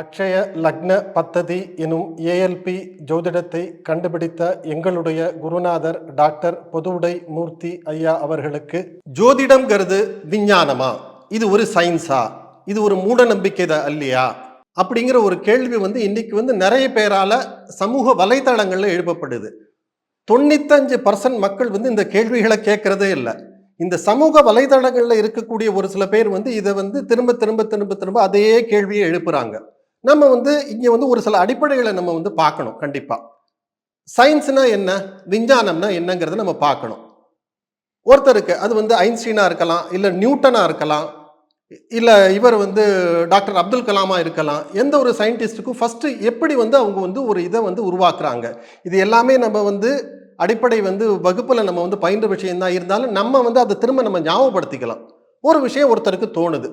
அக்ஷய லக்ன பத்ததி எனும் ஏஎல்பி ஜோதிடத்தை கண்டுபிடித்த எங்களுடைய குருநாதர் டாக்டர் பொதுவுடை மூர்த்தி ஐயா அவர்களுக்கு ஜோதிடம்ங்கிறது விஞ்ஞானமா? இது ஒரு சயின்ஸா? இது ஒரு மூட நம்பிக்கை தான் இல்லையா அப்படிங்கிற ஒரு கேள்வி வந்து இன்னைக்கு வந்து நிறைய பேரால சமூக வலைதளங்களில் எழுப்பப்படுது. தொண்ணூத்தஞ்சு பர்சன்ட் மக்கள் வந்து இந்த கேள்விகளை கேட்கறதே இல்லை. இந்த சமூக வலைதளங்களில் இருக்கக்கூடிய ஒரு சில பேர் வந்து இதை வந்து திரும்ப திரும்ப திரும்ப திரும்ப அதே கேள்வியை எழுப்புறாங்க. நம்ம வந்து இங்கே வந்து ஒரு சில அடிப்படைகளை நம்ம வந்து பார்க்கணும் கண்டிப்பாக சயின்ஸ்னா என்ன? விஞ்ஞானம்னா என்னங்கிறத நம்ம பார்க்கணும். ஒருத்தருக்கு அது வந்து ஐன்ஸ்டீனாக இருக்கலாம் இல்லை நியூட்டனாக இருக்கலாம் இல்லை இவர் வந்து டாக்டர் அப்துல் கலாமா இருக்கலாம் எந்த ஒரு சயின்டிஸ்ட்டுக்கும் ஃபஸ்ட்டு எப்படி வந்து அவங்க வந்து ஒரு இதை வந்து உருவாக்குறாங்க? இது எல்லாமே நம்ம வந்து அடிப்படை வந்து வகுப்பில் நம்ம வந்து பயின்ற விஷயம்தான். இருந்தாலும் நம்ம வந்து அதை திரும்ப நம்ம ஞாபகப்படுத்திக்கலாம். ஒரு விஷயம் ஒருத்தருக்கு தோணுது.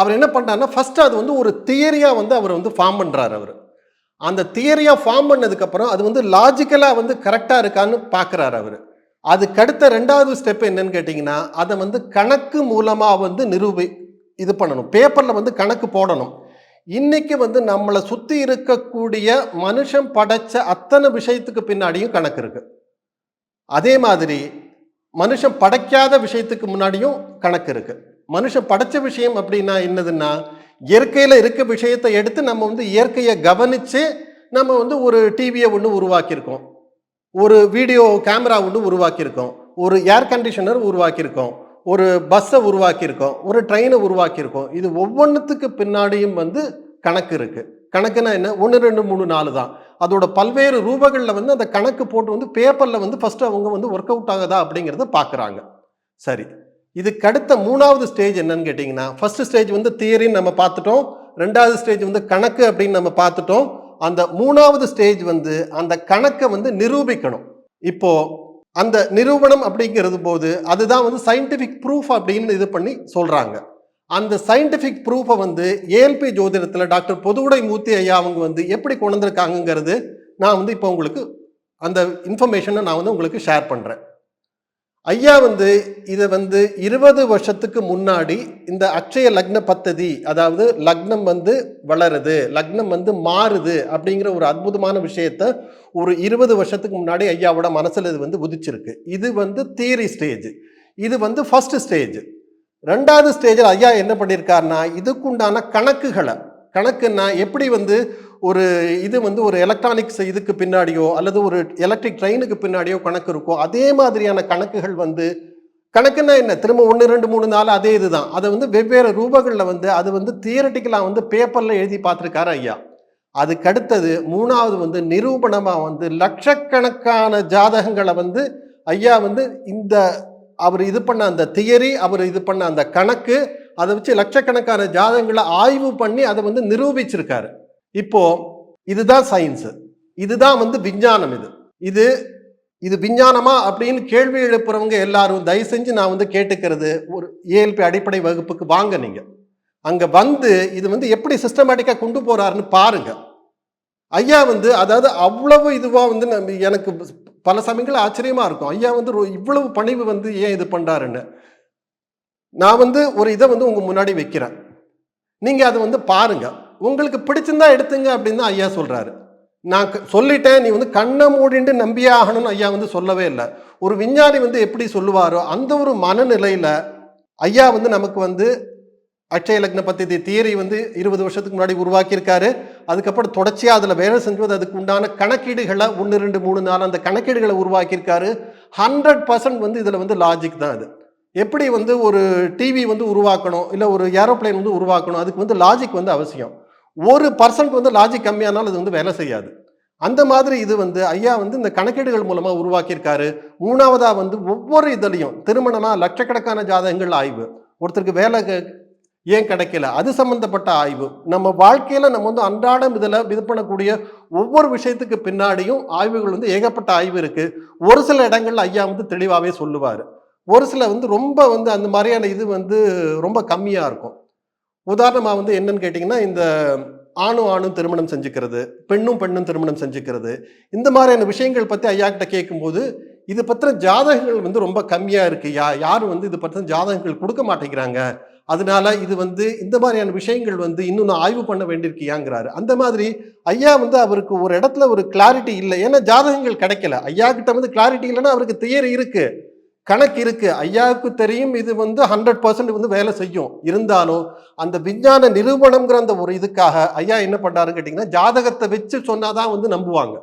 அவர் என்ன பண்ணுறாருன்னா ஃபஸ்ட்டு அது வந்து ஒரு தியரியாக வந்து அவர் வந்து ஃபார்ம் பண்ணுறாரு அவர். அந்த தியரியாக ஃபார்ம் பண்ணதுக்கப்புறம் அது வந்து லாஜிக்கலாக வந்து கரெக்டாக இருக்கான்னு பார்க்குறாரு அவர். அதுக்கு அடுத்த ரெண்டாவது ஸ்டெப் என்னன்னு கேட்டிங்கன்னா அதை வந்து கணக்கு மூலமாக வந்து நிரூபி இது பண்ணணும். பேப்பரில் வந்து கணக்கு போடணும். இன்றைக்கி வந்து நம்மளை சுற்றி இருக்கக்கூடிய மனுஷன் படைச்ச அத்தனை விஷயத்துக்கு பின்னாடியும் கணக்கு இருக்குது அதே மாதிரி மனுஷன் படைக்காத விஷயத்துக்கு முன்னாடியும் கணக்கு இருக்குது மனுஷன் படைச்ச விஷயம் அப்படின்னா என்னதுன்னா இயற்கையில் இருக்க விஷயத்தை எடுத்து நம்ம வந்து இயற்கையை கவனித்து நம்ம வந்து ஒரு டிவியை ஒன்று உருவாக்கியிருக்கோம். ஒரு வீடியோ கேமரா ஒன்று உருவாக்கியிருக்கோம். ஒரு ஏர் கண்டிஷனர் உருவாக்கியிருக்கோம். ஒரு பஸ்ஸை உருவாக்கியிருக்கோம். ஒரு ட்ரெயினை உருவாக்கியிருக்கோம். இது ஒவ்வொன்றுத்துக்கு பின்னாடியும் வந்து கணக்கு இருக்குது கணக்குனா என்ன? ஒன்று ரெண்டு மூணு நாலு தான். அதோட பல்வேறு ரூபங்களில் வந்து அந்த கணக்கு போட்டு வந்து பேப்பரில் வந்து ஃபஸ்ட்டு அவங்க வந்து ஒர்க் அவுட் ஆகுதா அப்படிங்கிறத பார்க்குறாங்க சரி. இதுக்கு அடுத்த மூணாவது ஸ்டேஜ் என்னன்னு கேட்டிங்கன்னா ஃபர்ஸ்ட் ஸ்டேஜ் வந்து தியரின்னு நம்ம பார்த்துட்டோம். ரெண்டாவது ஸ்டேஜ் வந்து கணக்கு அப்படின்னு நம்ம பார்த்துட்டோம். அந்த மூணாவது ஸ்டேஜ் வந்து அந்த கணக்கை வந்து நிரூபிக்கணும். இப்போ அந்த நிரூபணம் அப்படிங்கிறது போது அதுதான் வந்து சயின்டிஃபிக் ப்ரூஃப் அப்படின்னு இது பண்ணி சொல்கிறாங்க அந்த சயின்டிஃபிக் ப்ரூஃபை வந்து ஏஎல்பி ஜோதிடத்தில் டாக்டர் பொதுவுடை மூர்த்தி ஐயா அவங்க வந்து எப்படி கொண்டு வந்திருக்காங்கங்கிறது நான் வந்து இப்போ உங்களுக்கு அந்த இன்ஃபர்மேஷனை நான் வந்து உங்களுக்கு ஷேர் பண்ணுறேன் ஐயா வந்து இதை வந்து இருபது வருஷத்துக்கு முன்னாடி இந்த அக்ஷய லக்ன பத்ததி அதாவது லக்னம் வந்து வளருது லக்னம் வந்து மாறுது அப்படிங்கிற ஒரு அற்புதமான விஷயத்த ஒரு இருபது வருஷத்துக்கு முன்னாடி ஐயாவோட மனசில் இது வந்து உதிச்சிருக்கு. இது வந்து தியரி ஸ்டேஜ் இது வந்து ஃபர்ஸ்ட் ஸ்டேஜ் ரெண்டாவது ஸ்டேஜில் ஐயா என்ன பண்ணியிருக்காருன்னா இதுக்குண்டான கணக்குகளை கணக்குன்னா எப்படி வந்து ஒரு இது வந்து ஒரு எலக்ட்ரானிக்ஸ் இதுக்கு பின்னாடியோ அல்லது ஒரு எலக்ட்ரிக் ட்ரெயினுக்கு பின்னாடியோ கணக்கு இருக்கோ அதே மாதிரியான கணக்குகள் வந்து கணக்குன்னா என்ன? திரும்ப ஒன்று ரெண்டு மூணு நாலு அதே இதுதான். அதை வந்து வெவ்வேறு ரூபங்களில் வந்து அது வந்து தியரட்டிக்கலாக வந்து பேப்பரில் எழுதி பார்த்துருக்காரு ஐயா. அதுக்கு அடுத்தது மூணாவது வந்து நிரூபணமாக வந்து லட்சக்கணக்கான ஜாதகங்களை வந்து ஐயா வந்து இந்த அவர் இது பண்ண அந்த தியரி அவர் இது பண்ண அந்த கணக்கு அதை வச்சு லட்சக்கணக்கான ஜாதகங்களை ஆய்வு பண்ணி அதை வந்து நிரூபிச்சிருக்காரு. இப்போ இதுதான் சயின்ஸு இதுதான் வந்து விஞ்ஞானம் இது. இது இது விஞ்ஞானமா அப்படின்னு கேள்வி எழுப்புறவங்க எல்லாரும் தயவு செஞ்சு நான் வந்து கேட்டுக்கிறது ஒரு ஏஎல்பி அடிப்படை வகுப்புக்கு வாங்க நீங்க. அங்க வந்து இது வந்து எப்படி சிஸ்டமேட்டிக்காக கொண்டு போறாருன்னு பாருங்க. ஐயா வந்து அதாவது அவ்வளவு இதுவாக வந்து நம்ம எனக்கு பல சமயங்கள் ஆச்சரியமாக இருக்கும். ஐயா வந்து இவ்வளவு பணிவு வந்து ஏன் இது பண்ணுறாருன்னு நான் வந்து ஒரு இதை வந்து உங்கள் முன்னாடி வைக்கிறேன். நீங்கள் அதை வந்து பாருங்கள் உங்களுக்கு பிடிச்சிருந்தா எடுத்துங்க அப்படின்னு தான் ஐயா சொல்கிறாரு நான் க- சொல்லிட்டேன் நீ வந்து கண்ணை மூடிண்டு நம்பியே ஆகணும்னு ஐயா வந்து சொல்லவே இல்லை. ஒரு விஞ்ஞானி வந்து எப்படி சொல்லுவாரோ அந்த ஒரு மனநிலையில் ஐயா வந்து நமக்கு வந்து அட்சய லக்ன பத்தி தியரி வந்து இருபது வருஷத்துக்கு முன்னாடி உருவாக்கியிருக்காரு. அதுக்கப்புறம் தொடர்ச்சியாக அதில் வேலை செஞ்சது அதுக்கு உண்டான கணக்கீடுகளை ஒன்று ரெண்டு மூணு நாலு அந்த கணக்கீடுகளை உருவாக்கியிருக்காரு. ஹண்ட்ரட் பர்சன்ட் வந்து இதில் வந்து லாஜிக் தான் அது. எப்படி வந்து ஒரு டிவி வந்து உருவாக்கணும் இல்லை ஒரு ஏரோப்ளேன் வந்து உருவாக்கணும் அதுக்கு வந்து லாஜிக் வந்து அவசியம். ஒரு பர்சன்ட் வந்து லாஜிக் கம்மியானாலும் அது வந்து வேலை செய்யாது. அந்த மாதிரி இது வந்து ஐயா வந்து இந்த கணக்கீடுகள் மூலமாக உருவாக்கியிருக்காரு. மூணாவதாக வந்து ஒவ்வொரு இதுலையும் திருமணமாக லட்சக்கணக்கான ஜாதகங்கள் ஆய்வு. ஒருத்தருக்கு வேலை ஏன் கிடைக்கல? அது சம்மந்தப்பட்ட ஆய்வு. நம்ம வாழ்க்கையில் நம்ம வந்து அன்றாடம் இதில் இது பண்ணக்கூடிய ஒவ்வொரு விஷயத்துக்கு பின்னாடியும் ஆய்வுகள் வந்து ஏகப்பட்ட ஆய்வு இருக்குது ஒரு சில இடங்களில் ஐயா வந்து தெளிவாகவே சொல்லுவார். ஒரு சில வந்து ரொம்ப வந்து அந்த மாதிரியான இது வந்து ரொம்ப கம்மியாக இருக்கும். உதாரணமாக வந்து என்னன்னு கேட்டிங்கன்னா இந்த ஆணும் ஆணும் திருமணம் செஞ்சுக்கிறது பெண்ணும் பெண்ணும் திருமணம் செஞ்சுக்கிறது இந்த மாதிரியான விஷயங்கள் பற்றி ஐயா கேட்கும்போது இது பற்றின ஜாதகங்கள் வந்து ரொம்ப கம்மியாக இருக்குது யா யாரும் வந்து இது பற்றின ஜாதகங்கள் கொடுக்க மாட்டேங்கிறாங்க. அதனால இது வந்து இந்த மாதிரியான விஷயங்கள் வந்து இன்னும் நான் ஆய்வு பண்ண வேண்டியிருக்கியாங்கிறாரு. அந்த மாதிரி ஐயா வந்து அவருக்கு ஒரு இடத்துல ஒரு கிளாரிட்டி இல்லை. ஏன்னா ஜாதகங்கள் கிடைக்கல. ஐயா கிட்ட வந்து கிளாரிட்டி இல்லைன்னா அவருக்கு தியரி இருக்குது கணக்கு இருக்கு. ஐயாவுக்கு தெரியும் இது வந்து ஹண்ட்ரட் பர்சன்ட் வந்து வேலை செய்யும். இருந்தாலும் அந்த விஞ்ஞான நிரூபணம்ங்கிற அந்த ஒரு இதுக்காக ஐயா என்ன பண்ணாருன்னு கேட்டிங்கன்னா ஜாதகத்தை வச்சு சொன்னாதான் வந்து நம்புவாங்க.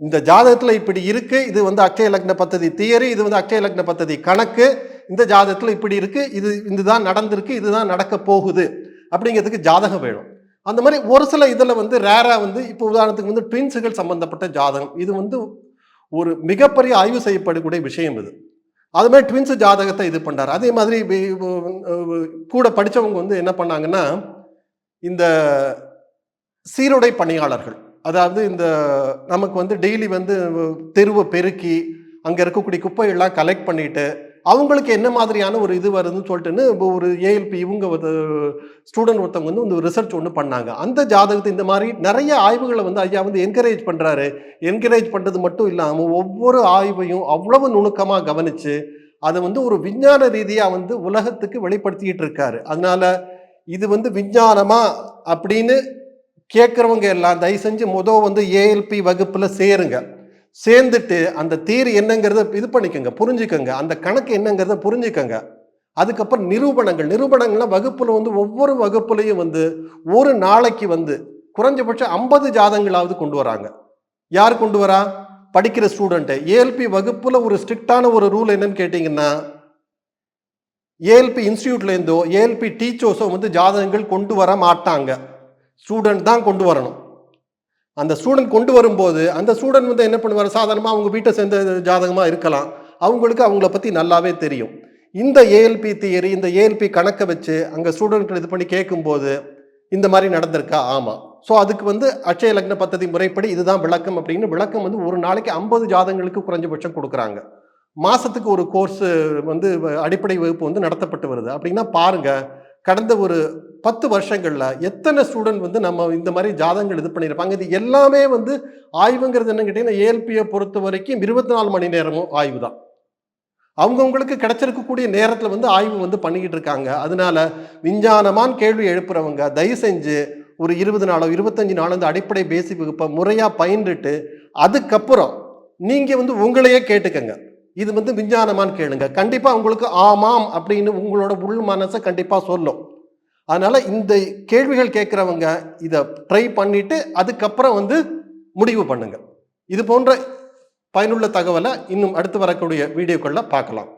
இந்த ஜாதகத்துல இப்படி இருக்கு இது வந்து அக்ஷய லக்ன பத்ததி தியரி இது வந்து அக்ஷய லக்ன பத்ததி கணக்கு இந்த ஜாதகத்துல இப்படி இருக்கு இது இதுதான் நடந்திருக்கு இதுதான் நடக்க போகுது அப்படிங்கிறதுக்கு ஜாதகம் வேணும். அந்த மாதிரி ஒரு சில இதில் வந்து ரேராக வந்து இப்போ உதாரணத்துக்கு வந்து ட்வின்ஸுகள் சம்பந்தப்பட்ட ஜாதகம். இது வந்து ஒரு மிகப்பெரிய ஆய்வு செய்யப்படக்கூடிய விஷயம் இது. அது மாதிரி ட்வின்ஸ் ஜாதகத்தை இது பண்ணுறாரு அதே மாதிரி கூட படிச்சவங்க வந்து என்ன பண்ணாங்கன்னா இந்த சீருடை பணியாளர்கள் அதாவது இந்த நமக்கு வந்து டெய்லி வந்து தெருவை பெருக்கி அங்கே இருக்கக்கூடிய குப்பையெல்லாம் கலெக்ட் பண்ணிட்டு அவங்களுக்கு என்ன மாதிரியான ஒரு இது வருதுன்னு சொல்லிட்டுன்னு இப்போ ஒரு ஏஎல்பி இவங்க ஒரு ஸ்டூடெண்ட் ஒருத்தவங்க வந்து ஒரு ரிசர்ச் ஒன்று பண்ணாங்க. அந்த ஜாதகத்தை இந்த மாதிரி நிறைய ஆய்வுகளை வந்து ஐயா வந்து என்கரேஜ் பண்ணுறாரு என்கரேஜ் பண்ணுறது மட்டும் இல்லாமல் ஒவ்வொரு ஆய்வையும் அவ்வளவு நுணுக்கமாக கவனித்து அதை வந்து ஒரு விஞ்ஞான ரீதியாக வந்து உலகத்துக்கு வெளிப்படுத்திக்கிட்டு இருக்காரு. அதனால இது வந்து விஞ்ஞானமா அப்படின்னு கேட்குறவங்க எல்லாம் தயவு செஞ்சு மொதல் வந்து ஏஎல்பி வகுப்பில் சேருங்க. சேர்ந்துட்டு அந்த தீர் என்னங்கிறத இது பண்ணிக்கோங்க புரிஞ்சுக்கோங்க. அந்த கணக்கு என்னங்கிறத புரிஞ்சுக்கோங்க. அதுக்கப்புறம் நிரூபணங்கள். நிரூபணங்கள்லாம் வகுப்பில் வந்து ஒவ்வொரு வகுப்புலையும் வந்து ஒரு நாளைக்கு வந்து குறைஞ்சபட்சம் ஐம்பது ஜாதங்களாவது கொண்டு வராங்க. யார் கொண்டு வரா? படிக்கிற ஸ்டூடெண்ட்டு ஏஎல்பி வகுப்பில் ஒரு ஸ்ட்ரிக்டான ஒரு ரூல் என்னன்னு கேட்டிங்கன்னா ஏஎல்பி இன்ஸ்டியூட்லேருந்தோ ஏஎல்பி டீச்சர்ஸோ வந்து ஜாதகங்கள் கொண்டு வர மாட்டாங்க. ஸ்டூடெண்ட் தான் கொண்டு வரணும். அந்த ஸ்டூடெண்ட் கொண்டு வரும்போது அந்த ஸ்டூடெண்ட் வந்து என்ன பண்ணுவார்? சாதாரணமாக அவங்க வீட்டை சேர்ந்த ஜாதகமாக இருக்கலாம். அவங்களுக்கு அவங்கள பற்றி நல்லாவே தெரியும். இந்த ஏஎல்பி தியரி இந்த ஏஎல்பி கணக்கை வச்சு அங்கே ஸ்டூடெண்ட்கள் இது பண்ணி கேட்கும்போது இந்த மாதிரி நடந்திருக்கா? ஆமாம் ஸோ அதுக்கு வந்து அட்சய லக்ன பத்ததி முறைப்படி இதுதான் விளக்கம் அப்படின்னு விளக்கம் வந்து ஒரு நாளைக்கு ஐம்பது ஜாதகங்களுக்கு குறைஞ்சபட்சம் கொடுக்குறாங்க. மாதத்துக்கு ஒரு கோர்ஸ் வந்து அடிப்படை வகுப்பு வந்து நடத்தப்பட்டு வருது. அப்படின்னா பாருங்கள் கடந்த ஒரு பத்து வருஷங்களில் எத்தனை ஸ்டூடெண்ட் வந்து நம்ம இந்த மாதிரி ஜாதகங்கள் இது பண்ணியிருப்பாங்க? இது எல்லாமே வந்து ஆய்வுங்கிறது என்ன கேட்டிங்கன்னா ஏஎல்பியை பொறுத்த வரைக்கும் இருபத்தி நாலு மணி நேரமும் ஆய்வு தான். அவங்கவுங்களுக்கு கிடைச்சிருக்கக்கூடிய நேரத்தில் வந்து ஆய்வு வந்து பண்ணிக்கிட்டு இருக்காங்க. அதனால விஞ்ஞானமான கேள்வி எழுப்புறவங்க தயவு செஞ்சு ஒரு இருபது நாளோ இருபத்தஞ்சு நாளோ இந்த அடிப்படை பேசிக் வகுப்பை முறையாக பயின்றுட்டு அதுக்கப்புறம் நீங்கள் வந்து உங்களையே கேட்டுக்கங்க. இது வந்து விஞ்ஞானமான்னு கேளுங்க. கண்டிப்பாக உங்களுக்கு ஆமாம் அப்படின்னு உங்களோட உள் மனசை கண்டிப்பாக சொல்லும். அதனால் இந்த கேள்விகள் கேட்குறவங்க இதை ட்ரை பண்ணிவிட்டு அதுக்கப்புறம் வந்து முடிவு பண்ணுங்கள் இது போன்ற பயனுள்ள தகவலை இன்னும் அடுத்து வரக்கூடிய வீடியோக்களில் பார்க்கலாம்.